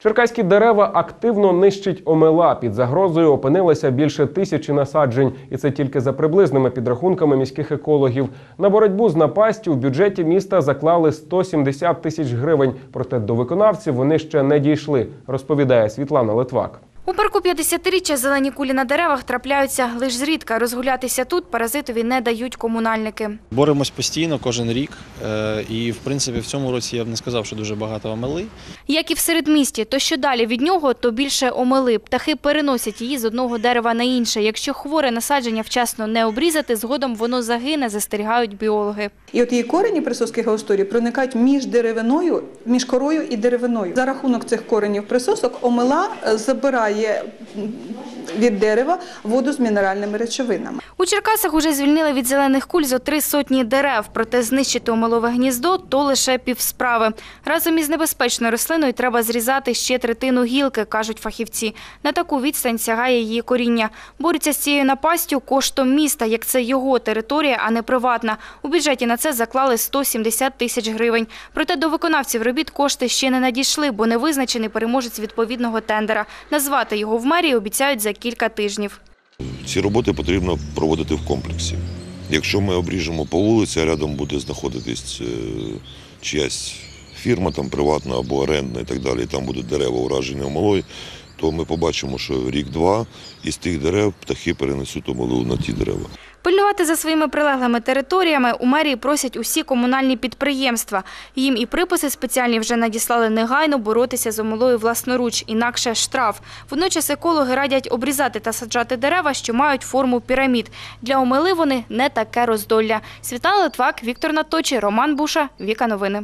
Черкаські дерева активно нищить омела. Під загрозою опинилося більше тисячі насаджень, і це тільки за приблизними підрахунками міських екологів. На боротьбу з напастю в бюджеті міста заклали 170 тисяч гривень. Проте до виконавців вони ще не дійшли, розповідає Світлана Литвак. У парку 50-річчя зелені кулі на деревах трапляються лише зрідка. Розгулятися тут паразитові не дають комунальники. Боремось постійно, кожен рік. Е, І в принципі в цьому році я б не сказав, що дуже багато омели. Як і в середмісті, то що далі від нього, то більше омели. Птахи переносять її з одного дерева на інше. Якщо хворе насадження вчасно не обрізати, згодом воно загине, застерігають біологи. І от її корені присоски гаусторії проникають між деревиною, між корою і деревиною. За рахунок цих коренів присосок омела забирає je від дерева воду з мінеральними речовинами. У Черкасах уже звільнили від зелених куль зо три сотні дерев, проте знищити омелове гніздо – то лише півсправи. Разом із небезпечною рослиною треба зрізати ще третину гілки, кажуть фахівці. На таку відстань сягає її коріння. Борються з цією напастю коштом міста, як це його територія, а не приватна. У бюджеті на це заклали 170 тисяч гривень. Проте до виконавців робіт кошти ще не надійшли, бо не визначений переможець відповідного тендера. Назвати його в мерії обіцяють за кілька тижнів. Ці роботи потрібно проводити в комплексі. Якщо ми обріжемо по вулиці, а рядом буде знаходитись е, чиясь фірма там приватна або орендна і так далі, і там будуть дерева уражені омолою, то ми побачимо, що рік-два із тих дерев птахи перенесуть омолу на ті дерева. Пильнувати за своїми прилеглими територіями у мерії просять усі комунальні підприємства. Їм і приписи спеціальні вже надіслали негайно боротися з омилою власноруч, інакше штраф. Водночас екологи радять обрізати та саджати дерева, що мають форму пірамід. Для омили вони не таке роздолля. Світлана Литвак, Віктор Наточі, Роман Буша, Віка Новини.